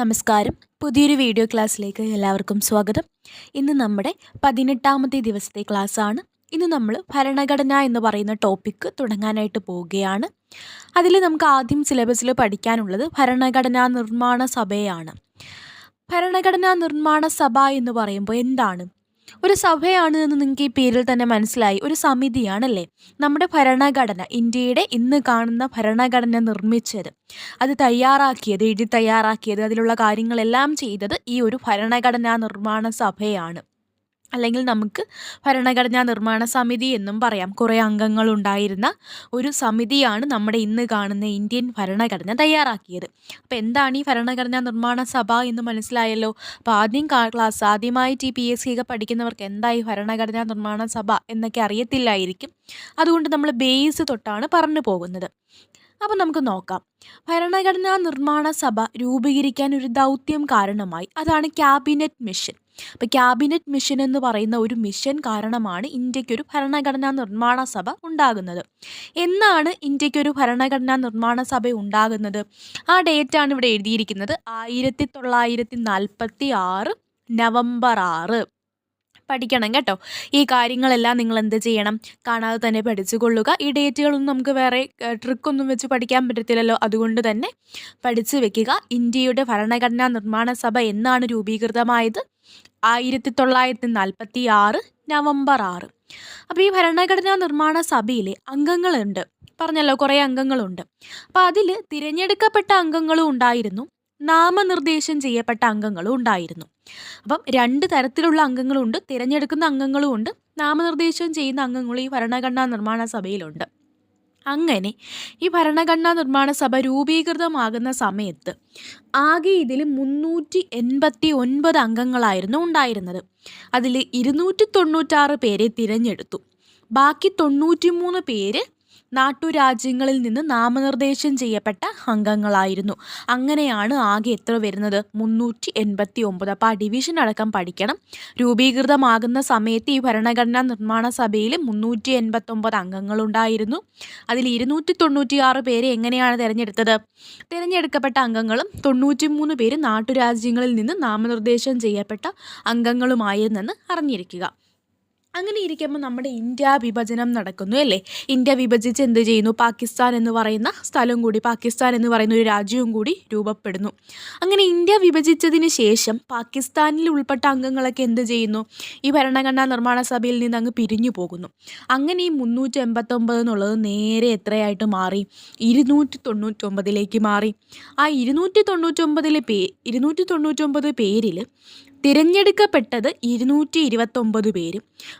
നമസ്കാരം. പുതിയൊരു വീഡിയോ ക്ലാസ്സിലേക്ക് എല്ലാവർക്കും സ്വാഗതം. ഇന്ന് നമ്മുടെ പതിനെട്ടാമത്തെ ദിവസത്തെ ക്ലാസ്സാണ്. ഇന്ന് നമ്മൾ ഭരണഘടന എന്ന് പറയുന്ന ടോപ്പിക്ക് തുടങ്ങാനായിട്ട് പോവുകയാണ്. അതിൽ നമുക്ക് ആദ്യം സിലബസിൽ പഠിക്കാനുള്ളത് ഭരണഘടനാ നിർമ്മാണ സഭയാണ്. ഭരണഘടനാ നിർമ്മാണ സഭ എന്ന് പറയുമ്പോൾ എന്താണ്? ഒരു സഭയാണ് എന്ന് നിങ്ങൾക്ക് ഈ പേരിൽ തന്നെ മനസ്സിലായി. ഒരു സമിതിയാണല്ലേ? നമ്മുടെ ഭരണഘടന ഇന്ത്യയുടെ ഇന്ന് കാണുന്ന ഭരണഘടന നിർമ്മിച്ചത്. അത് തയ്യാറാക്കിയത് എഴുതി തയ്യാറാക്കിയത് അതിലുള്ള കാര്യങ്ങളെല്ലാം ചെയ്തത് ഈ ഒരു ഭരണഘടനാ നിർമ്മാണ സഭയാണ്. അല്ലെങ്കിൽ നമുക്ക് ഭരണഘടനാ നിർമ്മാണ സമിതി എന്നും പറയാം. കുറേ അംഗങ്ങളുണ്ടായിരുന്ന ഒരു സമിതിയാണ് നമ്മുടെ ഇന്ന് കാണുന്ന ഇന്ത്യൻ ഭരണഘടന തയ്യാറാക്കിയത്. അപ്പോൾ എന്താണ് ഈ ഭരണഘടനാ നിർമ്മാണ സഭ എന്ന് മനസ്സിലായല്ലോ? അപ്പോൾ ആദ്യം ക്ലാസ് ആദ്യമായിട്ട് ഈ പി എസ് സി ഒക്കെ പഠിക്കുന്നവർക്ക് ഈ ഭരണഘടനാ നിർമ്മാണ സഭ എന്നൊക്കെ അറിയത്തില്ലായിരിക്കും. അതുകൊണ്ട് നമ്മൾ ബേസ് തൊട്ടാണ് പറഞ്ഞു പോകുന്നത്. അപ്പോൾ നമുക്ക് നോക്കാം. ഭരണഘടനാ നിർമ്മാണ സഭ രൂപീകരിക്കാൻ ഒരു ദൗത്യം കാരണമായി. അതാണ് ക്യാബിനറ്റ് മിഷൻ അപ്പോൾ ക്യാബിനറ്റ് മിഷൻ എന്ന് പറയുന്ന ഒരു മിഷൻ കാരണമാണ് ഇന്ത്യക്കൊരു ഭരണഘടനാ നിർമ്മാണ സഭ ഉണ്ടാകുന്നത്. എന്നാണ് ഇന്ത്യക്കൊരു ഭരണഘടനാ നിർമ്മാണ സഭ ഉണ്ടാകുന്നത്? ആ ഡേറ്റാണ് ഇവിടെ എഴുതിയിരിക്കുന്നത്. ആയിരത്തി തൊള്ളായിരത്തി നാൽപ്പത്തി ആറ് നവംബർ ആറ്. പഠിക്കണം കേട്ടോ. ഈ കാര്യങ്ങളെല്ലാം നിങ്ങൾ എന്ത് ചെയ്യണം? കാണാതെ തന്നെ പഠിച്ചു കൊള്ളുക ഈ ഡേറ്റുകളൊന്നും നമുക്ക് വേറെ ട്രിക്കൊന്നും വെച്ച് പഠിക്കാൻ പറ്റത്തില്ലല്ലോ. അതുകൊണ്ട് തന്നെ പഠിച്ചു വെക്കുക. ഇന്ത്യയുടെ ഭരണഘടനാ നിർമ്മാണ സഭ എന്നാണ് രൂപീകൃതമായത്. ആയിരത്തി തൊള്ളായിരത്തി നാൽപ്പത്തി ആറ് നവംബർ ആറ് അപ്പോൾ ഈ ഭരണഘടനാ നിർമ്മാണ സഭയിലെ അംഗങ്ങളുണ്ട്. പറഞ്ഞല്ലോ കുറേ അംഗങ്ങളുണ്ട്. അപ്പോൾ അതിൽ തിരഞ്ഞെടുക്കപ്പെട്ട അംഗങ്ങളും ഉണ്ടായിരുന്നു. നാമനിർദ്ദേശം ചെയ്യപ്പെട്ട അംഗങ്ങളും ഉണ്ടായിരുന്നു. അപ്പം രണ്ട് തരത്തിലുള്ള അംഗങ്ങളുണ്ട്. തിരഞ്ഞെടുക്കുന്ന അംഗങ്ങളുമുണ്ട് നാമനിർദ്ദേശം ചെയ്യുന്ന അംഗങ്ങളും ഈ ഭരണഘടനാ നിർമ്മാണ സഭയിലുണ്ട്. അങ്ങനെ ഈ ഭരണഘടനാ നിർമ്മാണ സഭ രൂപീകൃതമാകുന്ന സമയത്ത് ആകെ ഇതിൽ മുന്നൂറ്റി എൺപത്തി ഒൻപത് അംഗങ്ങളായിരുന്നു ഉണ്ടായിരുന്നത്. അതിൽ ഇരുന്നൂറ്റി തൊണ്ണൂറ്റാറ് പേരെ തിരഞ്ഞെടുത്തു. ബാക്കി തൊണ്ണൂറ്റിമൂന്ന് പേര് നാട്ടുരാജ്യങ്ങളിൽ നിന്ന് നാമനിർദ്ദേശം ചെയ്യപ്പെട്ട അംഗങ്ങളായിരുന്നു. അങ്ങനെയാണ് ആകെ എത്ര വരുന്നത്? മുന്നൂറ്റി എൺപത്തി ഒമ്പത് അപ്പോൾ ആ ഡിവിഷൻ അടക്കം പഠിക്കണം. രൂപീകൃതമാകുന്ന സമയത്ത് ഈ ഭരണഘടനാ നിർമ്മാണ സഭയിൽ മുന്നൂറ്റി എൺപത്തൊമ്പത് അംഗങ്ങളുണ്ടായിരുന്നു. അതിൽ ഇരുന്നൂറ്റി തൊണ്ണൂറ്റിയാറ് പേരെ എങ്ങനെയാണ് തിരഞ്ഞെടുത്തത്? തിരഞ്ഞെടുക്കപ്പെട്ട അംഗങ്ങളും തൊണ്ണൂറ്റി മൂന്ന് പേര് നാട്ടുരാജ്യങ്ങളിൽ നിന്ന് നാമനിർദ്ദേശം ചെയ്യപ്പെട്ട അംഗങ്ങളുമായിരുന്നെന്ന് അറിഞ്ഞിരിക്കുക. അങ്ങനെ ഇരിക്കുമ്പോൾ നമ്മുടെ ഇന്ത്യ വിഭജനം നടക്കുന്നു അല്ലേ? ഇന്ത്യ വിഭജിച്ച് എന്ത് ചെയ്യുന്നു? പാകിസ്ഥാൻ എന്ന് പറയുന്ന സ്ഥലം കൂടി പാകിസ്ഥാൻ എന്ന് പറയുന്ന ഒരു രാജ്യവും കൂടി രൂപപ്പെടുന്നു. അങ്ങനെ ഇന്ത്യ വിഭജിച്ചതിന് ശേഷം പാകിസ്ഥാനിൽ ഉൾപ്പെട്ട അംഗങ്ങളൊക്കെ എന്ത് ചെയ്യുന്നു? ഈ ഭരണഘടനാ നിർമ്മാണ സഭയിൽ നിന്ന് അങ്ങ് പിരിഞ്ഞു പോകുന്നു. അങ്ങനെ ഈ മുന്നൂറ്റി എൺപത്തൊമ്പത് എന്നുള്ളത് നേരെ എത്രയായിട്ട് മാറി? ഇരുന്നൂറ്റി തൊണ്ണൂറ്റൊമ്പതിലേക്ക് മാറി. ആ ഇരുന്നൂറ്റി തൊണ്ണൂറ്റൊമ്പതിലെ പേ ഇരുന്നൂറ്റി തൊണ്ണൂറ്റൊമ്പത് പേരിൽ തിരഞ്ഞെടുക്കപ്പെട്ടത് ഇരുന്നൂറ്റി ഇരുപത്തൊമ്പത് പേര്.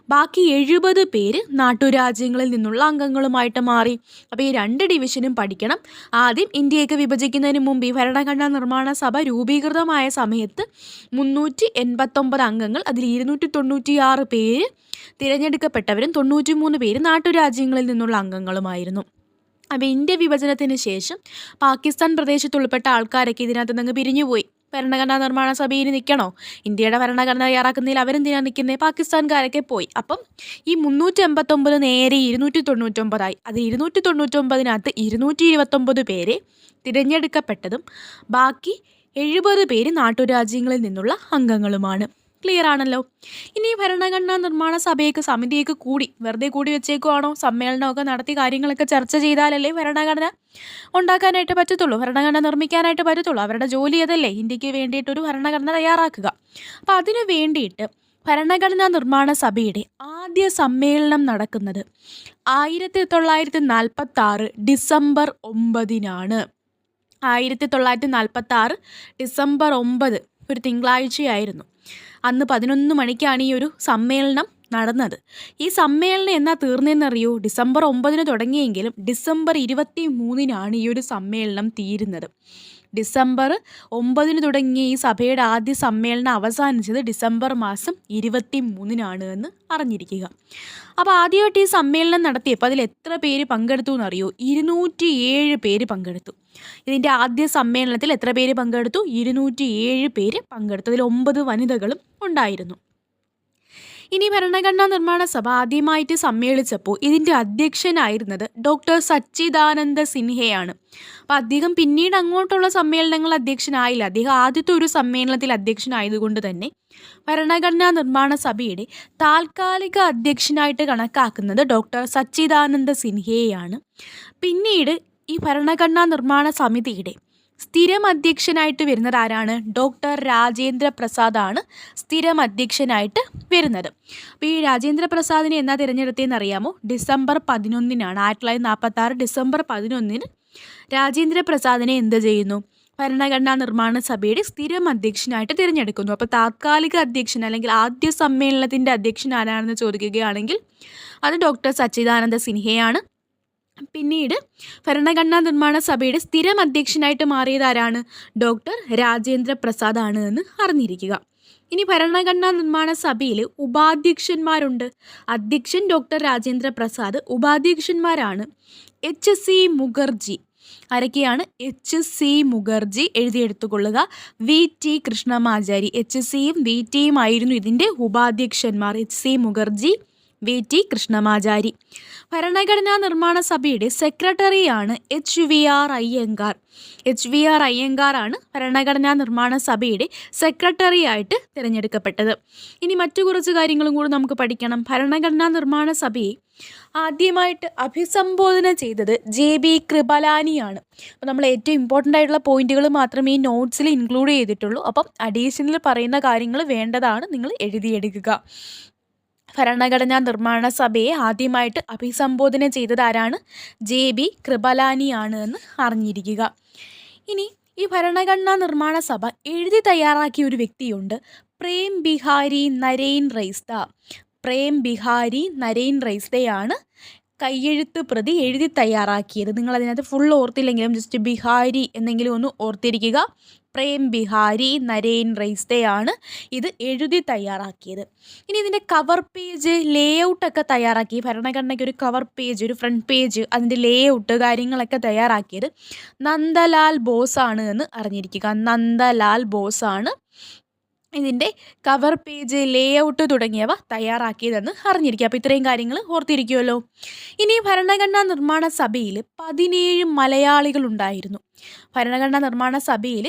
ബാക്കി എഴുപത് പേര് നാട്ടുരാജ്യങ്ങളിൽ നിന്നുള്ള അംഗങ്ങളുമായിട്ട് മാറി. അപ്പോൾ ഈ രണ്ട് ഡിവിഷനും പഠിക്കണം. ആദ്യം ഇന്ത്യയൊക്കെ വിഭജിക്കുന്നതിന് മുമ്പ് ഈ ഭരണഘടനാ നിർമ്മാണ സഭ രൂപീകൃതമായ സമയത്ത് മുന്നൂറ്റി എൺപത്തൊമ്പത് അംഗങ്ങൾ അതിൽ ഇരുന്നൂറ്റി തൊണ്ണൂറ്റിയാറ് പേര് തിരഞ്ഞെടുക്കപ്പെട്ടവരും തൊണ്ണൂറ്റി മൂന്ന് പേര് നാട്ടുരാജ്യങ്ങളിൽ നിന്നുള്ള അംഗങ്ങളുമായിരുന്നു. അപ്പോൾ ഇന്ത്യ വിഭജനത്തിന് ശേഷം പാകിസ്ഥാൻ പ്രദേശത്ത് ഉൾപ്പെട്ട ആൾക്കാരൊക്കെ ഇതിനകത്ത് നിന്ന് പിരിഞ്ഞുപോയി. ഭരണഘടനാ നിർമ്മാണ സഭയിൽ നിൽക്കണോ? ഇന്ത്യയുടെ ഭരണഘടന തയ്യാറാക്കുന്നതിൽ അവരെന്തിനാണ് നിൽക്കുന്നത് പാകിസ്ഥാൻകാരൊക്കെ പോയി. അപ്പം ഈ മുന്നൂറ്റി എൺപത്തൊമ്പത് നേരെ ഇരുന്നൂറ്റി തൊണ്ണൂറ്റൊമ്പതായി അത് ഇരുന്നൂറ്റി തൊണ്ണൂറ്റൊമ്പതിനകത്ത് ഇരുന്നൂറ്റി ഇരുപത്തൊമ്പത് പേരെ തിരഞ്ഞെടുക്കപ്പെട്ടതും ബാക്കി എഴുപത് പേര് നാട്ടുരാജ്യങ്ങളിൽ നിന്നുള്ള അംഗങ്ങളുമാണ്. ക്ലിയർ ആണല്ലോ. ഇനി ഭരണഘടനാ നിർമ്മാണ സഭയൊക്കെ സമിതിയൊക്കെ കൂടി വെറുതെ കൂടി വെച്ചേക്കുവാണോ? സമ്മേളനമൊക്കെ നടത്തി കാര്യങ്ങളൊക്കെ ചർച്ച ചെയ്താലല്ലേ ഭരണഘടന ഉണ്ടാക്കാനായിട്ട് പറ്റത്തുള്ളൂ ഭരണഘടന നിർമ്മിക്കാനായിട്ട് പറ്റത്തുള്ളൂ. അവരുടെ ജോലി അതല്ലേ ഇന്ത്യയ്ക്ക് വേണ്ടിയിട്ടൊരു ഭരണഘടന തയ്യാറാക്കുക. അപ്പോൾ അതിനു വേണ്ടിയിട്ട് ഭരണഘടനാ നിർമ്മാണ സഭയുടെ ആദ്യ സമ്മേളനം നടക്കുന്നത് ആയിരത്തി തൊള്ളായിരത്തി നാൽപ്പത്തി ആറ് ഡിസംബർ ഒമ്പതിനാണ്. ആയിരത്തി തൊള്ളായിരത്തി നാൽപ്പത്തി ആറ് ഡിസംബർ ഒമ്പത് ഒരു തിങ്കളാഴ്ചയായിരുന്നു. അന്ന് പതിനൊന്ന് മണിക്കാണ് ഈ ഒരു സമ്മേളനം നടന്നത്. ഈ സമ്മേളനം എന്നാ തീർന്നതെന്നറിയൂ ഡിസംബർ ഒമ്പതിന് തുടങ്ങിയെങ്കിലും ഡിസംബർ ഇരുപത്തി മൂന്നിനാണ് ഈ ഒരു സമ്മേളനം തീരുന്നത്. ഡിസംബർ ഒമ്പതിന് തുടങ്ങിയ ഈ സഭയുടെ ആദ്യ സമ്മേളനം അവസാനിച്ചത് ഡിസംബർ മാസം ഇരുപത്തി മൂന്നിനാണ് എന്ന് അറിഞ്ഞിരിക്കുക. അപ്പോൾ ആദ്യമായിട്ട് ഈ സമ്മേളനം നടത്തിയപ്പോൾ അതിൽ എത്ര പേര് പങ്കെടുത്തു എന്നറിയോ? ഇരുന്നൂറ്റി ഏഴ് പേര് പങ്കെടുത്തു. ഇതിന്റെ ആദ്യ സമ്മേളനത്തിൽ എത്ര പേര് പങ്കെടുത്തു? ഇരുന്നൂറ്റി ഏഴ് പേര് പങ്കെടുത്തു. അതിൽ ഒമ്പത് വനിതകളും ഉണ്ടായിരുന്നു. ഇനി ഭരണഘടനാ നിർമ്മാണ സഭ ആദ്യമായിട്ട് സമ്മേളിച്ചപ്പോൾ ഇതിന്റെ അധ്യക്ഷനായിരുന്നത് ഡോക്ടർ സച്ചിദാനന്ദ സിൻഹയാണ്. അപ്പോൾ അദ്ദേഹം പിന്നീട് അങ്ങോട്ടുള്ള സമ്മേളനങ്ങൾ അധ്യക്ഷനായില്ല. അദ്ദേഹം ആദ്യത്തെ ഒരു സമ്മേളനത്തിൽ അധ്യക്ഷനായതുകൊണ്ട് തന്നെ ഭരണഘടനാ നിർമ്മാണ സഭയുടെ താൽക്കാലിക അധ്യക്ഷനായിട്ട് കണക്കാക്കുന്നത് ഡോക്ടർ സച്ചിദാനന്ദ സിൻഹയെയാണ് പിന്നീട് ഈ ഭരണഘടനാ നിർമ്മാണ സമിതിയുടെ സ്ഥിരം അധ്യക്ഷനായിട്ട് വരുന്നത് ആരാണ്? ഡോക്ടർ രാജേന്ദ്ര പ്രസാദാണ് സ്ഥിരം അധ്യക്ഷനായിട്ട് വരുന്നത്. അപ്പോൾ ഈ രാജേന്ദ്ര പ്രസാദിനെ എന്നാ തിരഞ്ഞെടുത്തതെന്ന് അറിയാമോ? ഡിസംബർ പതിനൊന്നിനാണ്. ആയിരത്തി തൊള്ളായിരത്തി നാൽപ്പത്തി ആറ് ഡിസംബർ പതിനൊന്നിന് രാജേന്ദ്ര പ്രസാദിനെ എന്ത് ചെയ്യുന്നു? ഭരണഘടനാ നിർമ്മാണ സഭയുടെ സ്ഥിരം അധ്യക്ഷനായിട്ട് തിരഞ്ഞെടുക്കുന്നു. അപ്പോൾ താത്കാലിക അധ്യക്ഷൻ അല്ലെങ്കിൽ ആദ്യ സമ്മേളനത്തിന്റെ അധ്യക്ഷൻ ആരാണെന്ന് ചോദിക്കുകയാണെങ്കിൽ അത് ഡോക്ടർ സച്ചിദാനന്ദ സിൻഹയാണ്. പിന്നീട് ഭരണഘടനാ നിർമ്മാണ സഭയുടെ സ്ഥിരം അധ്യക്ഷനായിട്ട് മാറിയത് ആരാണ്? ഡോക്ടർ രാജേന്ദ്ര പ്രസാദ് ആണ് എന്ന് അറിഞ്ഞിരിക്കുക. ഇനി ഭരണഘടനാ നിർമ്മാണ സഭയിൽ ഉപാധ്യക്ഷന്മാരുണ്ട്. അധ്യക്ഷൻ ഡോക്ടർ രാജേന്ദ്ര പ്രസാദ് ഉപാധ്യക്ഷന്മാരാണ് എച്ച് സി മുഖർജി. ആരൊക്കെയാണ്? എച്ച് സി മുഖർജി എഴുതിയെടുത്തുകൊള്ളുക. വി ടി കൃഷ്ണമാചാരി എച്ച് സിയും വി ടിയും ആയിരുന്നു ഇതിന്റെ ഉപാധ്യക്ഷന്മാർ. H C Mukherjee V. T. Krishnamachari. ഭരണഘടനാ നിർമ്മാണ സഭയുടെ സെക്രട്ടറിയാണ് H. V. R. Iyengar. H. V. R. അയ്യങ്കാറാണ് ഭരണഘടനാ നിർമ്മാണ സഭയുടെ സെക്രട്ടറി ആയിട്ട് തിരഞ്ഞെടുക്കപ്പെട്ടത്. ഇനി മറ്റു കുറച്ച് കാര്യങ്ങളും കൂടി നമുക്ക് പഠിക്കണം. ഭരണഘടനാ നിർമ്മാണ സഭയെ ആദ്യമായിട്ട് അഭിസംബോധന ചെയ്തത് ജെ. ബി. കൃപലാനിയാണ്. അപ്പോൾ നമ്മൾ ഏറ്റവും ഇമ്പോർട്ടന്റ് ആയിട്ടുള്ള പോയിന്റുകൾ മാത്രമേ ഈ നോട്ട്സിൽ ഇൻക്ലൂഡ് ചെയ്തിട്ടുള്ളൂ. അപ്പം അഡീഷണൽ പറയുന്ന കാര്യങ്ങൾ വേണ്ടതാണ് നിങ്ങൾ എഴുതിയെടുക്കുക. ഭരണഘടനാ നിർമ്മാണ സഭയെ ആദ്യമായിട്ട് അഭിസംബോധന ചെയ്തത് ആരാണ് ജെ. ബി. കൃപലാനിയാണ് എന്ന് അറിഞ്ഞിരിക്കുക. ഇനി ഈ ഭരണഘടനാ നിർമ്മാണ സഭ എഴുതി തയ്യാറാക്കിയ ഒരു വ്യക്തിയുണ്ട്. പ്രേം ബിഹാരി നരേൻ റൈസ്ത. പ്രേം ബിഹാരി നരേൻ റൈസ്തയാണ് കയ്യെഴുത്ത് പ്രതി എഴുതി തയ്യാറാക്കിയത്. നിങ്ങൾ അതിനകത്ത് ഫുൾ ഓർത്തില്ലെങ്കിലും ജസ്റ്റ് ബിഹാരി എന്നെങ്കിലും ഒന്ന് ഓർത്തിരിക്കുക. പ്രേം ബിഹാരി നരേൻ റൈസ്തയാണ് ഇത് എഴുതി തയ്യാറാക്കിയത്. ഇനി ഇതിന്റെ കവർ പേജ് ലേ ഔട്ടൊക്കെ തയ്യാറാക്കി. ഭരണഘടനയ്ക്ക് ഒരു കവർ പേജ് ഒരു ഫ്രണ്ട് പേജ് അതിന്റെ ലേ ഔട്ട് കാര്യങ്ങളൊക്കെ തയ്യാറാക്കിയത് നന്ദലാൽ ബോസ് ആണ് എന്ന് അറിഞ്ഞിരിക്കുക. നന്ദലാൽ ബോസ് ആണ് ഇതിന്റെ കവർ പേജ് ലേ ഔട്ട് തുടങ്ങിയവ തയ്യാറാക്കിയതെന്ന് അറിഞ്ഞിരിക്കുക. അപ്പോൾ ഇത്രയും കാര്യങ്ങൾ ഓർത്തിരിക്കുമല്ലോ ഇനി ഭരണഘടനാ നിർമ്മാണ സഭയിൽ പതിനേഴ് മലയാളികളുണ്ടായിരുന്നു ഭരണഘടനാ നിർമ്മാണ സഭയിൽ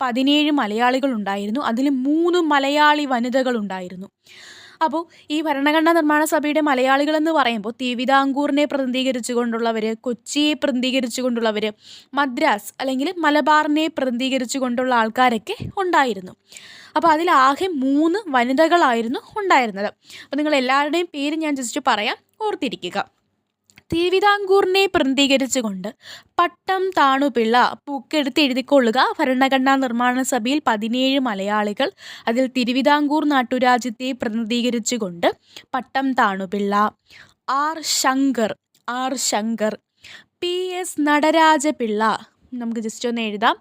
പതിനേഴ് മലയാളികളുണ്ടായിരുന്നു. അതിൽ മൂന്ന് മലയാളി വനിതകൾ ഉണ്ടായിരുന്നു. അപ്പോൾ ഈ ഭരണഘടനാ നിർമ്മാണ സഭയുടെ മലയാളികൾ എന്ന് പറയുമ്പോൾ തിരുവിതാംകൂറിനെ പ്രതിനിധീകരിച്ചുകൊണ്ടുള്ളവർ കൊച്ചിയെ പ്രതിനിധീകരിച്ചുകൊണ്ടുള്ളവർ മദ്രാസ് അല്ലെങ്കിൽ മലബാറിനെ പ്രതിനിധീകരിച്ചുകൊണ്ടുള്ള ആൾക്കാരൊക്കെ ഉണ്ടായിരുന്നു. അപ്പോൾ അതിലാകെ മൂന്ന് വനിതകളായിരുന്നു ഉണ്ടായിരുന്നത്. അപ്പോൾ നിങ്ങൾ എല്ലാവരുടെയും പേര് ഞാൻ ജസ്റ്റ് പറയാം. ഓർത്തിരിക്കുക. തിരുവിതാംകൂറിനെ പ്രതികരിച്ചുകൊണ്ട് പട്ടം താണുപിള്ള പൂക്കെടുത്ത് എഴുതിക്കൊള്ളുക ഭരണഘടനാ നിർമ്മാണ സഭയിൽ പതിനേഴ് മലയാളികൾ അതിൽ തിരുവിതാംകൂർ നാട്ടുരാജ്യത്തെ പ്രതിനിധീകരിച്ചുകൊണ്ട് Pattom Thanu Pillai R Sankar R Sankar. P S Nataraja Pillai. നമുക്ക് ജസ്റ്റ് ഒന്ന് എഴുതാം.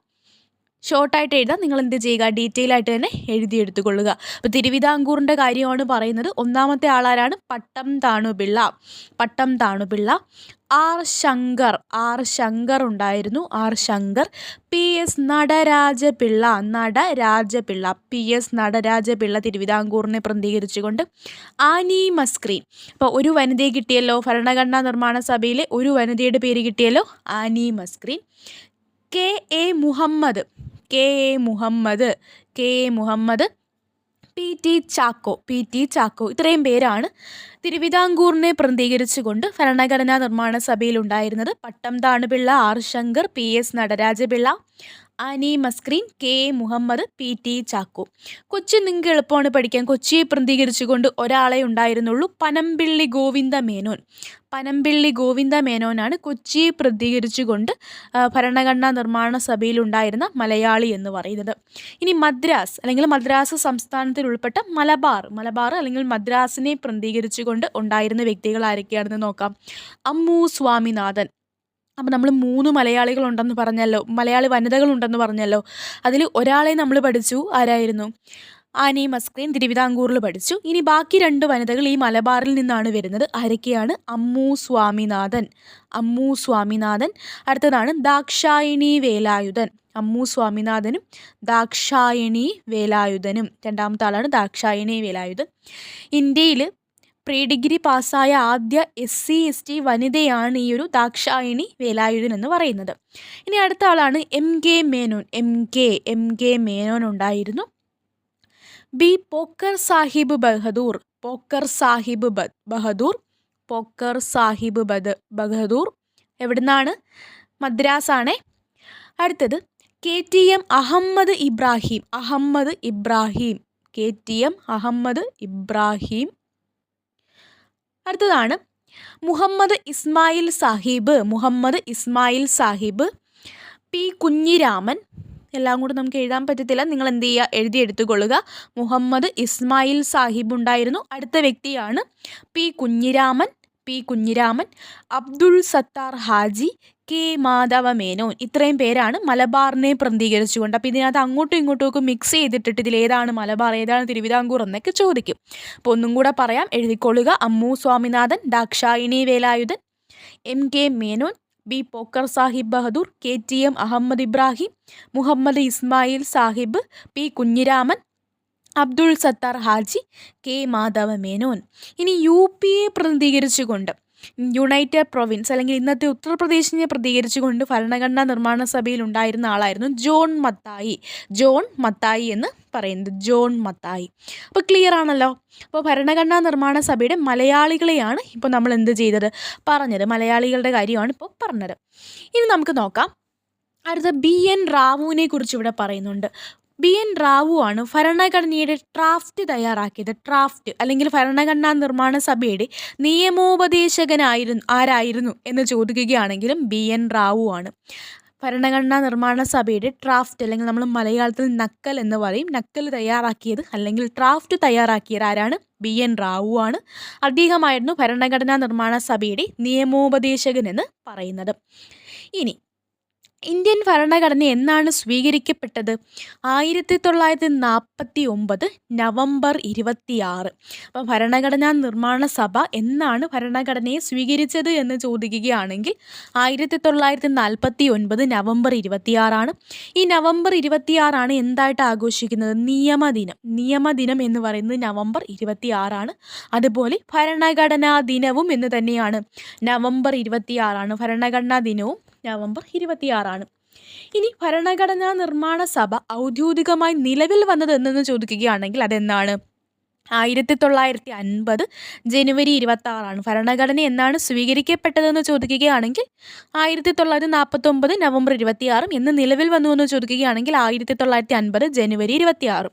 ഷോർട്ടായിട്ട് എഴുതാം. നിങ്ങൾ എന്ത് ചെയ്യുക? ഡീറ്റെയിൽ ആയിട്ട് തന്നെ എഴുതിയെടുത്തുകൊള്ളുക അപ്പോൾ തിരുവിതാംകൂറിന്റെ കാര്യമാണ് പറയുന്നത്. ഒന്നാമത്തെ ആളാരാണ്? പട്ടം താണുപിള്ള. പട്ടം താണുപിള്ള. ആർ ശങ്കർ. ആർ ശങ്കർ ഉണ്ടായിരുന്നു. R Sankar. P S Nataraja Pillai. Nataraja Pillai. P S Nataraja Pillai തിരുവിതാംകൂറിനെ പ്രതികരിച്ചുകൊണ്ട് ആനി മസ്ക്രീൻ അപ്പോൾ ഒരു വനിതയെ കിട്ടിയല്ലോ? ഭരണഘടനാ നിർമ്മാണ സഭയിലെ ഒരു വനിതയുടെ പേര് കിട്ടിയല്ലോ? Annie Mascarene K A Muhammad. K. A Muhammad. K. A Muhammad P. T. Chacko P. T. Chacko ഇത്രയും പേരാണ് തിരുവിതാംകൂറിനെ പ്രതികരിച്ചുകൊണ്ട് ഭരണഘടനാ നിർമ്മാണ സഭയിൽ ഉണ്ടായിരുന്നത് Pattom Thanu Pillai R. Sankar P. S. Nataraja Pillai Annie Mascarene K. Muhammad P. T. Chacko. Kochi നിങ്ങൾക്ക് എളുപ്പമാണ് പഠിക്കാൻ. കൊച്ചിയെ പ്രതികരിച്ചുകൊണ്ട് ഒരാളെ ഉണ്ടായിരുന്നുള്ളൂ പനമ്പിള്ളി ഗോവിന്ദ മേനോൻ. പനമ്പിള്ളി ഗോവിന്ദ മേനോനാണ് കൊച്ചിയെ പ്രതികരിച്ചുകൊണ്ട് ഭരണഘടനാ നിർമ്മാണ സഭയിലുണ്ടായിരുന്ന മലയാളി എന്ന് പറയുന്നത്. ഇനി മദ്രാസ് അല്ലെങ്കിൽ മദ്രാസ് സംസ്ഥാനത്തിൽ ഉൾപ്പെട്ട മലബാർ മലബാർ അല്ലെങ്കിൽ മദ്രാസിനെ പ്രതികരിച്ചുകൊണ്ട് ഉണ്ടായിരുന്ന വ്യക്തികൾ ആരൊക്കെയാണെന്ന് നോക്കാം. അമ്മു സ്വാമിനാഥൻ. അപ്പം നമ്മൾ മൂന്ന് മലയാളികളുണ്ടെന്ന് പറഞ്ഞല്ലോ. മലയാളി വനിതകളുണ്ടെന്ന് പറഞ്ഞല്ലോ. അതിൽ ഒരാളെ നമ്മൾ പഠിച്ചു. ആരായിരുന്നു? ആനി മസ്ക്രീൻ തിരുവിതാംകൂറിൽ പഠിച്ചു. ഇനി ബാക്കി രണ്ട് വനിതകൾ ഈ മലബാറിൽ നിന്നാണ് വരുന്നത്. ആരൊക്കെയാണ്? അമ്മു സ്വാമിനാഥൻ. അമ്മു സ്വാമിനാഥൻ. അടുത്തതാണ് ദാക്ഷായണി വേലായുധൻ. അമ്മു സ്വാമിനാഥനും ദാക്ഷായണി വേലായുധനും. രണ്ടാമത്തെ ആളാണ് ദാക്ഷായണി വേലായുധൻ. ഇന്ത്യയിൽ പ്രീ ഡിഗ്രി പാസ്സായ ആദ്യ എസ് സി എസ് ടി വനിതയാണ് ഈ ഒരു ദാക്ഷായണി വേലായുധൻ എന്ന് പറയുന്നത്. ഇനി അടുത്ത ആളാണ് M K Menon. M K M K Menon ഉണ്ടായിരുന്നു. ബി പോക്കർ സാഹിബ് ബഹദൂർ. പോക്കർ സാഹിബ് ബഹദൂർ. പോക്കർ സാഹിബ് ബദ് ബഹദൂർ. എവിടുന്നാണ്? മദ്രാസാണേ. അടുത്തത് K T M Ahmed Ibrahim. Ahmed Ibrahim. K T M Ahmed Ibrahim. അടുത്തതാണ് മുഹമ്മദ് ഇസ്മായിൽ സാഹിബ് മുഹമ്മദ് ഇസ്മായിൽ സാഹിബ് പി കുഞ്ഞിരാമൻ. എല്ലാം കൂടെ നമുക്ക് എഴുതാൻ പറ്റത്തില്ല. നിങ്ങൾ എന്ത് ചെയ്യുക? എഴുതി എടുത്തുകൊള്ളുക. മുഹമ്മദ് ഇസ്മായിൽ സാഹിബ് ഉണ്ടായിരുന്നു. അടുത്ത വ്യക്തിയാണ് P Kunhiraman. P Kunhiraman. Abdul Sathar Haji K Madhava Menon ഇത്രയും പേരാണ് മലബാറിനെ പ്രതികരിച്ചുകൊണ്ട്. അപ്പോൾ ഇതിനകത്ത് അങ്ങോട്ടും ഇങ്ങോട്ടും ഒക്കെ മിക്സ് ചെയ്തിട്ടിട്ട് ഇതിൽ ഏതാണ് മലബാർ ഏതാണ് തിരുവിതാംകൂർ എന്നൊക്കെ ചോദിക്കും. അപ്പോൾ ഒന്നും കൂടെ പറയാം. എഴുതിക്കൊള്ളുക. Ammu Swaminathan Dakshayani Velayudhan M K Menon B Pocker Sahib Bahadur K T M Ahmed Ibrahim Muhammad Ismail Sahib P Kunhiraman Abdul Sathar Haji K Madhava Menon. ഇനി യു പിയെ പ്രതിനിധീകരിച്ചുകൊണ്ട് യുണൈറ്റഡ് പ്രൊവിൻസ് അല്ലെങ്കിൽ ഇന്നത്തെ ഉത്തർപ്രദേശിനെ പ്രതികരിച്ചുകൊണ്ട് ഭരണഘടനാ നിർമ്മാണ സഭയിൽ ഉണ്ടായിരുന്ന ആളായിരുന്നു ജോൺ മത്തായി. ജോൺ മത്തായി എന്ന് പറയുന്നത്. ജോൺ മത്തായി. അപ്പോൾ ക്ലിയർ ആണല്ലോ. അപ്പോൾ ഭരണഘടനാ നിർമ്മാണ സഭയുടെ മലയാളികളെയാണ് ഇപ്പോൾ നമ്മൾ എന്ത് ചെയ്തത്? പറഞ്ഞത്. മലയാളികളുടെ കാര്യമാണ് ഇപ്പോൾ പറഞ്ഞത്. ഇനി നമുക്ക് നോക്കാം. അടുത്ത ബി എൻ റാവുവിനെ കുറിച്ച് ഇവിടെ പറയുന്നുണ്ട്. ബി എൻ റാവു ആണ് ഭരണഘടനയുടെ ഡ്രാഫ്റ്റ് തയ്യാറാക്കിയത്. ഡ്രാഫ്റ്റ് അല്ലെങ്കിൽ ഭരണഘടനാ നിർമ്മാണ സഭയുടെ നിയമോപദേശകനായിരുന്നു ആരായിരുന്നു എന്ന് ചോദിക്കുകയാണെങ്കിലും ബി എൻ റാവു ആണ്. ഭരണഘടനാ നിർമ്മാണ സഭയുടെ ഡ്രാഫ്റ്റ് അല്ലെങ്കിൽ നമ്മൾ മലയാളത്തിൽ നക്കൽ എന്ന് പറയും. നക്കൽ തയ്യാറാക്കിയത് അല്ലെങ്കിൽ ഡ്രാഫ്റ്റ് തയ്യാറാക്കിയത് ആരാണ്? ബി എൻ റാവു ആണ്. അദ്ദേഹമായിരുന്നു ഭരണഘടനാ നിർമ്മാണ സഭയുടെ നിയമോപദേശകൻ എന്ന് പറയുന്നത്. ഇനി ഇന്ത്യൻ ഭരണഘടന എന്നാണ് സ്വീകരിക്കപ്പെട്ടത്? ആയിരത്തി തൊള്ളായിരത്തി നാൽപ്പത്തി ഒമ്പത് നവംബർ ഇരുപത്തിയാറ്. അപ്പം ഭരണഘടനാ നിർമ്മാണ സഭ എന്നാണ് ഭരണഘടനയെ സ്വീകരിച്ചത് എന്ന് ചോദിക്കുകയാണെങ്കിൽ ആയിരത്തി തൊള്ളായിരത്തി നാൽപ്പത്തി ഒൻപത് നവംബർ ഇരുപത്തിയാറാണ്. ഈ നവംബർ ഇരുപത്തിയാറാണ് എന്തായിട്ട് ആഘോഷിക്കുന്നത്? നിയമദിനം. നിയമദിനം എന്ന് പറയുന്നത് നവംബർ ഇരുപത്തിയാറാണ്. അതുപോലെ ഭരണഘടനാ ദിനവും എന്ന് തന്നെയാണ്. നവംബർ ഇരുപത്തിയാറാണ് ഭരണഘടനാ ദിനവും. നവംബർ ഇരുപത്തിയാറാണ്. ഇനി ഭരണഘടനാ നിർമ്മാണ സഭ ഔദ്യോഗികമായി നിലവിൽ വന്നത് എന്നു ചോദിക്കുകയാണെങ്കിൽ അതെന്താണ്? ആയിരത്തി തൊള്ളായിരത്തി അൻപത് ജനുവരി ഇരുപത്തി ആറാണ് ഭരണഘടന എന്നാണ് സ്വീകരിക്കപ്പെട്ടതെന്ന് ചോദിക്കുകയാണെങ്കിൽ ആയിരത്തി തൊള്ളായിരത്തി നാൽപ്പത്തൊമ്പത് നവംബർ ഇരുപത്തിയാറും എന്ന് നിലവിൽ വന്നു എന്ന് ചോദിക്കുകയാണെങ്കിൽ ആയിരത്തി തൊള്ളായിരത്തി അൻപത് ജനുവരി ഇരുപത്തിയാറും.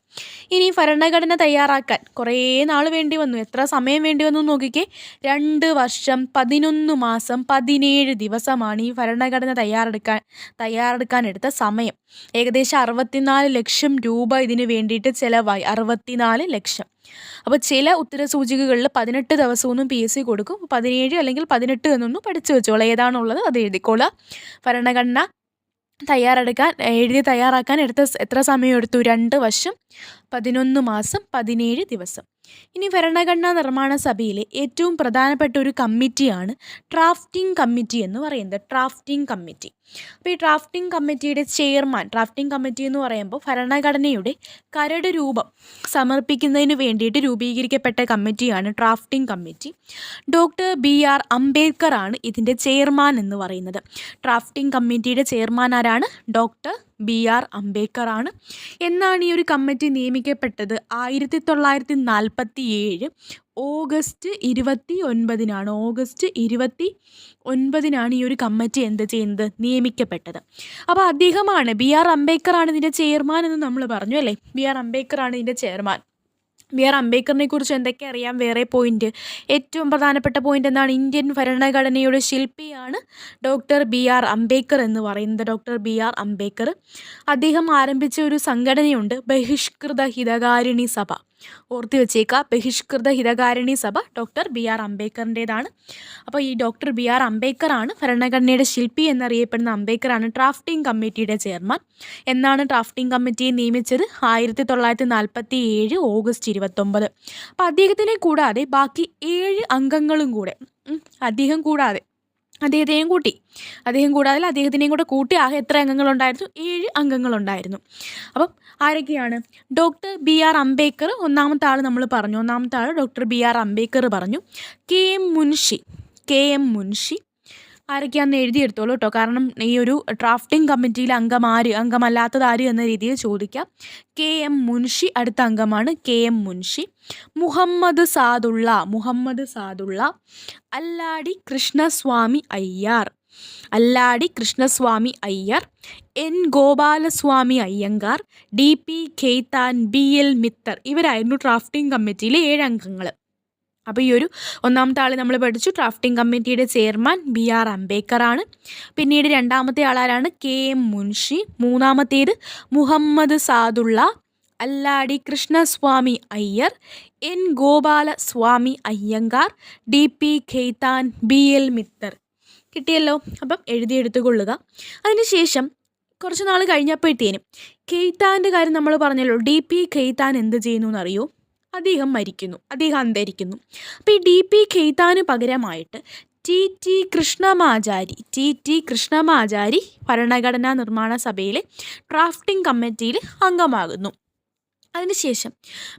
ഇനി ഭരണഘടന തയ്യാറാക്കാൻ കുറേ നാൾ വേണ്ടി വന്നു. എത്ര സമയം വേണ്ടി വന്നു നോക്കിക്കേ. രണ്ട് വർഷം പതിനൊന്ന് മാസം പതിനേഴ് ദിവസമാണ് ഈ ഭരണഘടന തയ്യാറെടുക്കാൻ തയ്യാറെടുക്കാൻ എടുത്ത സമയം. ഏകദേശം അറുപത്തിനാല് ലക്ഷം രൂപ ഇതിന് വേണ്ടിയിട്ട് ചിലവായി. അറുപത്തിനാല് ലക്ഷം. അപ്പോൾ ചില ഉത്തരസൂചികകളിൽ പതിനെട്ട് ദിവസമൊന്നും പി എസ് സി കൊടുക്കും. പതിനേഴ് അല്ലെങ്കിൽ പതിനെട്ട് എന്നൊന്നും പഠിച്ചു വെച്ചോളാം. ഏതാണുള്ളത് അത് എഴുതിക്കോളുക ഭരണഘടന തയ്യാറെടുക്കാൻ എഴുതി തയ്യാറാക്കാൻ എടുത്ത എത്ര സമയം എടുത്തു രണ്ട് വർഷം പതിനൊന്ന് മാസം പതിനേഴ് ദിവസം. ഇനി ഭരണഘടനാ നിർമ്മാണ സഭയിലെ ഏറ്റവും പ്രധാനപ്പെട്ട ഒരു കമ്മിറ്റിയാണ് ഡ്രാഫ്റ്റിംഗ് കമ്മിറ്റി എന്ന് പറയുന്നത് ഡ്രാഫ്റ്റിംഗ് കമ്മിറ്റി. അപ്പോൾ ഈ ഡ്രാഫ്റ്റിംഗ് കമ്മിറ്റിയുടെ ചെയർമാൻ ഡ്രാഫ്റ്റിംഗ് കമ്മിറ്റി എന്ന് പറയുമ്പോൾ ഭരണഘടനയുടെ കരട് രൂപം സമർപ്പിക്കുന്നതിന് വേണ്ടിയിട്ട് രൂപീകരിക്കപ്പെട്ട കമ്മിറ്റിയാണ് drafting committee. Doctor B R Ambedkar ആണ് ഇതിന്റെ ചെയർമാൻ എന്ന് പറയുന്നത്. ഡ്രാഫ്റ്റിംഗ് കമ്മിറ്റിയുടെ ചെയർമാൻ ആരാണ്? ഡോക്ടർ ബി ആർ അംബേദ്കർ ആണ്. എന്നാണ് ഈ ഒരു കമ്മിറ്റി നിയമിക്കപ്പെട്ടത്. ആയിരത്തി തൊള്ളായിരത്തി നാൽപ്പത്തി ഏഴ് ഓഗസ്റ്റ് ഇരുപത്തി ഒൻപതിനാണ് ഓഗസ്റ്റ് ഇരുപത്തി ഒൻപതിനാണ് ഈ ഒരു കമ്മിറ്റി എന്ത് ചെയ്യുന്നത്? നിയമിക്കപ്പെട്ടത്. അപ്പോൾ അദ്ദേഹമാണ് ബി ആർ അംബേദ്കർ ആണ് ഇതിന്റെ ചെയർമാൻ എന്ന് നമ്മൾ പറഞ്ഞു അല്ലേ? ബി ആർ അംബേദ്കർ ആണ് ഇതിന്റെ ചെയർമാൻ. ബി ആർ അംബേദ്കറിനെ കുറിച്ച് എന്തൊക്കെ അറിയാം? വേറെ പോയിന്റ് ഏറ്റവും പ്രധാനപ്പെട്ട പോയിന്റ് എന്താണ്? ഇന്ത്യൻ ഭരണഘടനയുടെ ശില്പിയാണ് ഡോക്ടർ ബി ആർ അംബേദ്കർ എന്ന് പറയുന്നത്. Doctor B R Ambedkar. അദ്ദേഹം ആരംഭിച്ച ഒരു സംഘടനയുണ്ട്. ബഹിഷ്കൃത ഹിതകാരിണി സഭ. ഓർത്തി വെച്ചേക്കുക ബഹിഷ്കൃത ഹിതകാരിണി സഭ ഡോക്ടർ ബി ആർ അംബേദ്കറിന്റേതാണ് അപ്പോൾ ഈ ഡോക്ടർ ബി ആർ അംബേദ്കറാണ് ഭരണഘടനയുടെ ശില്പി എന്നറിയപ്പെടുന്ന അംബേദ്കറാണ് ഡ്രാഫ്റ്റിംഗ് കമ്മിറ്റിയുടെ ചെയർമാൻ. എന്നാണ് ഡ്രാഫ്റ്റിംഗ് കമ്മിറ്റിയെ നിയമിച്ചത് ആയിരത്തി തൊള്ളായിരത്തി നാൽപ്പത്തി ഏഴ് ഓഗസ്റ്റ് ഇരുപത്തൊമ്പത്. അപ്പോൾ അദ്ദേഹത്തിനെ കൂടാതെ ബാക്കി ഏഴ് അംഗങ്ങളും കൂടെ അദ്ദേഹം കൂടാതെ അദ്ദേഹത്തെയും കൂട്ടി. അദ്ദേഹം കൂടാതെ അദ്ദേഹത്തിനെയും കൂടെ കൂട്ടി ആകെ എത്ര അംഗങ്ങളുണ്ടായിരുന്നു? ഏഴ് അംഗങ്ങളുണ്ടായിരുന്നു. അപ്പം ആരൊക്കെയാണ്? ഡോക്ടർ ബി ആർ അംബേദ്കർ ഒന്നാമത്തെ ആൾ നമ്മൾ പറഞ്ഞു. ഒന്നാമത്തെ ആൾ ഡോക്ടർ ബി ആർ അംബേദ്കർ പറഞ്ഞു. K M Munshi. K M Munshi. ആരൊക്കെയാണെന്ന് എഴുതിയെടുത്തോളൂ കേട്ടോ. കാരണം ഈ ഒരു ഡ്രാഫ്റ്റിംഗ് കമ്മിറ്റിയിൽ അംഗം ആര്? അംഗമല്ലാത്തത് ആര് എന്ന രീതിയിൽ ചോദിക്കാം. കെ എം മുൻഷി അടുത്ത അംഗമാണ് K M Munshi. Muhammad Saadulla Muhammad Saadulla. Alladi Krishnaswami Ayyar. Alladi Krishnaswami Ayyar. N Gopalaswami Ayyangar. D P Khaitan B L Mitter. ഇവരായിരുന്നു drafting കമ്മിറ്റിയിലെ ഏഴ് അംഗങ്ങൾ അപ്പോൾ ഈ ഒരു ഒന്നാമത്തെ ആൾ നമ്മൾ പഠിച്ചു. ഡ്രാഫ്റ്റിംഗ് കമ്മിറ്റിയുടെ ചെയർമാൻ ബി ആർ അംബേദ്കർ ആണ്. പിന്നീട് രണ്ടാമത്തെ ആളാരാണ് കെ എം മുൻഷി. മൂന്നാമത്തേത് Muhammad Saadulla Alladi Krishnaswami Ayyar N Gopalaswami Ayyangar D P Khaitan B L Mitter. കിട്ടിയല്ലോ? അപ്പം എഴുതിയെടുത്തുകൊള്ളുക. അതിനുശേഷം കുറച്ച് നാൾ കഴിഞ്ഞപ്പോഴത്തേനും ഖെയ്ത്താന്റെ കാര്യം നമ്മൾ പറഞ്ഞല്ലോ. ഡി പി ഖെയ്ത്താൻ എന്ത് ചെയ്യുന്നു എന്നറിയോ? അദ്ദേഹം മരിക്കുന്നു. അദ്ദേഹം അന്തരിക്കുന്നു. അപ്പോൾ ഈ ഡി പി ഖെയ്ത്താന് പകരമായിട്ട് T T Krishnamachari T T Krishnamachari ഭരണഘടനാ നിർമ്മാണ സഭയിലെ ഡ്രാഫ്റ്റിംഗ് കമ്മിറ്റിയിൽ അംഗമാകുന്നു. അതിനുശേഷം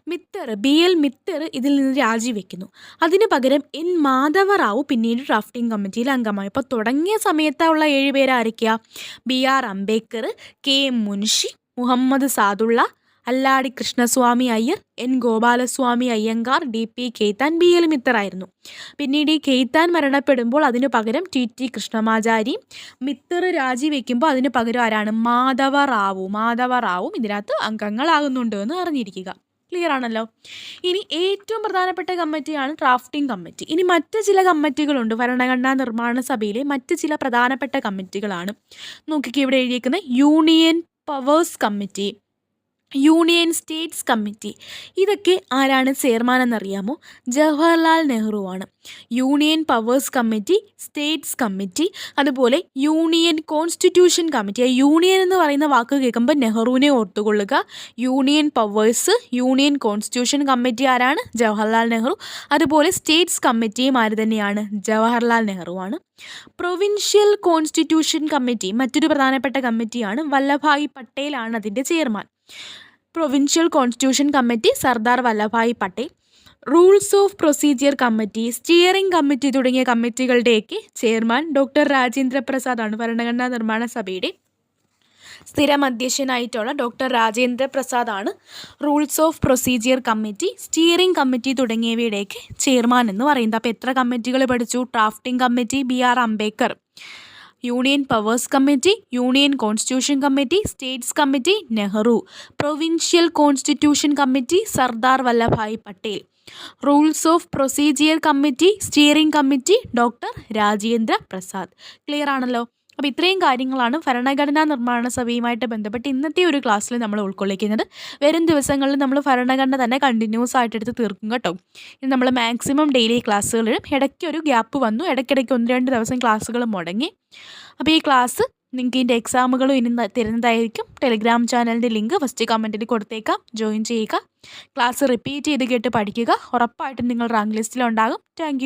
മിത്തർ ബി എൽ മിത്തർ ഇതിൽ നിന്ന് രാജിവെക്കുന്നു. അതിന് പകരം എൻ മാധവറാവു പിന്നീട് ഡ്രാഫ്റ്റിംഗ് കമ്മിറ്റിയിൽ അംഗമായി. അപ്പോൾ തുടങ്ങിയ സമയത്തുള്ള ഏഴുപേർ ആരൊക്കെയാണ് B R Ambedkar K M Munshi Muhammad Saadulla Alladi Krishnaswami Ayyar N Gopalaswami Ayyangar D P Khaitan B L മിത്തറായിരുന്നു. പിന്നീട് ഈ കെയ്ത്താൻ മരണപ്പെടുമ്പോൾ അതിനു പകരം ടി ടി കൃഷ്ണമാചാരി മിത്തർ രാജിവെക്കുമ്പോൾ അതിനു പകരം ആരാണ്? മാധവ റാവു. മാധവ റാവും ഇതിനകത്ത് അംഗങ്ങളാകുന്നുണ്ട് എന്ന് അറിഞ്ഞിരിക്കുക. ക്ലിയർ ആണല്ലോ? ഇനി ഏറ്റവും പ്രധാനപ്പെട്ട കമ്മിറ്റിയാണ് ഡ്രാഫ്റ്റിംഗ് കമ്മിറ്റി ഇനി മറ്റ് ചില കമ്മിറ്റികളുണ്ട്. ഭരണഘടനാ നിർമ്മാണ സഭയിലെ മറ്റ് ചില പ്രധാനപ്പെട്ട കമ്മിറ്റികളാണ്. നോക്കിക്കേ ഇവിടെ എഴുതിയിരിക്കുന്നത് union powers committee union states committee. ഇതൊക്കെ ആരാണ് ചെയർമാൻ എന്നറിയാമോ? ജവഹർലാൽ നെഹ്റു ആണ്. Union powers committee states committee അതുപോലെ യൂണിയൻ കോൺസ്റ്റിറ്റ്യൂഷൻ കമ്മിറ്റി. യൂണിയൻ എന്ന് പറയുന്ന വാക്ക് കേൾക്കുമ്പോൾ നെഹ്റുവിനെ ഓർത്തുകൊള്ളുക. Union powers union constitution committee ആരാണ്? ജവഹർലാൽ നെഹ്റു. അതുപോലെ സ്റ്റേറ്റ്സ് കമ്മിറ്റിയും ആര് തന്നെയാണ്? ജവഹർലാൽ നെഹ്റു ആണ്. പ്രൊവിൻഷ്യൽ കോൺസ്റ്റിറ്റ്യൂഷൻ കമ്മിറ്റി മറ്റൊരു പ്രധാനപ്പെട്ട കമ്മിറ്റിയാണ്. വല്ലഭായ് പട്ടേലാണ് അതിന്റെ chairman. Provincial constitution committee Sardar Vallabhbhai Patel rules of procedure committee steering committee തുടങ്ങിയ കമ്മിറ്റികളുടെയൊക്കെ ചെയർമാൻ ഡോക്ടർ രാജേന്ദ്ര പ്രസാദാണ് ഭരണഘടനാ നിർമ്മാണ സഭയുടെ സ്ഥിരം അധ്യക്ഷനായിട്ടുള്ള doctor Rajendra പ്രസാദാണ് rules of procedure committee steering committee തുടങ്ങിയവയുടെയൊക്കെ chairman എന്ന് പറയുന്നത്. അപ്പോൾ എത്ര കമ്മിറ്റികൾ പഠിച്ചു? Drafting committee B R Ambedkar. Union powers committee union constitution committee states committee Nehru provincial constitution committee Sardar Vallabhbhai Patel rules of procedure committee steering committee doctor Rajendra Prasad clear ആണല്ലോ? അപ്പോൾ ഇത്രയും കാര്യങ്ങളാണ് ഭരണഘടനാ നിർമ്മാണ സഭയുമായിട്ട് ബന്ധപ്പെട്ട് ഇന്നത്തെ ഒരു ക്ലാസ്സിൽ നമ്മൾ ഉൾക്കൊള്ളിക്കുന്നത്. വരും ദിവസങ്ങളിൽ നമ്മൾ ഭരണഘടന തന്നെ കണ്ടിന്യൂസ് ആയിട്ട് എടുത്ത് തീർക്കും കേട്ടോ. ഇത് നമ്മൾ മാക്സിമം ഡെയിലി ക്ലാസ്സുകളിലും ഇടയ്ക്ക് ഒരു ഗ്യാപ്പ് വന്നു. ഇടയ്ക്കിടയ്ക്ക് ഒന്ന് രണ്ട് ദിവസം ക്ലാസ്സുകൾ മുടങ്ങി. അപ്പോൾ ഈ ക്ലാസ് നിങ്ങൾക്ക് ഇതിന്റെ എക്സാമുകളും ഇനി തരുന്നതായിരിക്കും. ടെലിഗ്രാം ചാനലിന്റെ ലിങ്ക് ഫസ്റ്റ് കമന്റിൽ കൊടുത്തേക്കാം. ജോയിൻ ചെയ്യുക. ക്ലാസ് റിപ്പീറ്റ് ചെയ്ത് കേട്ട് പഠിക്കുക. ഉറപ്പായിട്ടും നിങ്ങൾ റാങ്ക് ലിസ്റ്റിലുണ്ടാകും താങ്ക്